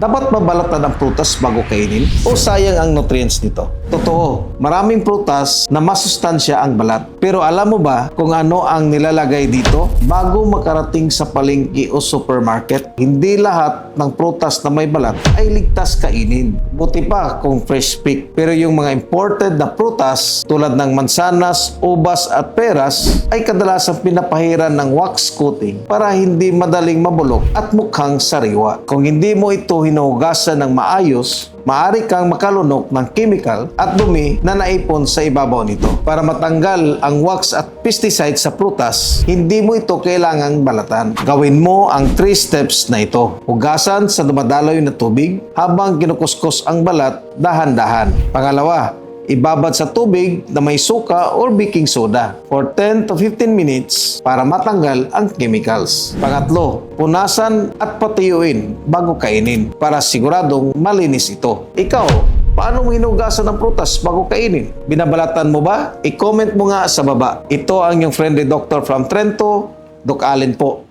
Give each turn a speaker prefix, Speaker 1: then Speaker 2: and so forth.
Speaker 1: Dapat babalatan ang prutas bago kainin o sayang ang nutrients nito? Totoo, maraming prutas na masustansya ang balat. Pero alam mo ba kung ano ang nilalagay dito bago makarating sa palengke o supermarket? Hindi lahat ng prutas na may balat ay ligtas kainin. Buti pa kung fresh pick. Pero yung mga imported na prutas tulad ng mansanas, ubas at peras ay kadalasang pinapahiran ng wax coating para hindi madaling mabulok at mukhang sariwa. Kung hindi mo ito hinuhugasan ng maayos, maaari kang makalunok ng chemical at dumi na naipon sa ibabaw nito. Para matanggal ang wax at pesticide sa prutas, hindi mo ito kailangang balatan. Gawin mo ang 3 steps na ito. Hugasan sa dumadaloy na tubig habang kinukuskus ang balat dahan-dahan. Pangalawa, ibabad sa tubig na may suka or baking soda for 10 to 15 minutes para matanggal ang chemicals. Pangatlo, punasan at patuyuin bago kainin para siguradong malinis ito. Ikaw, paano mo hinugasan ng prutas bago kainin? Binabalatan mo ba? I-comment mo nga sa baba. Ito ang yung friendly doctor from Trento, Doc Allen po.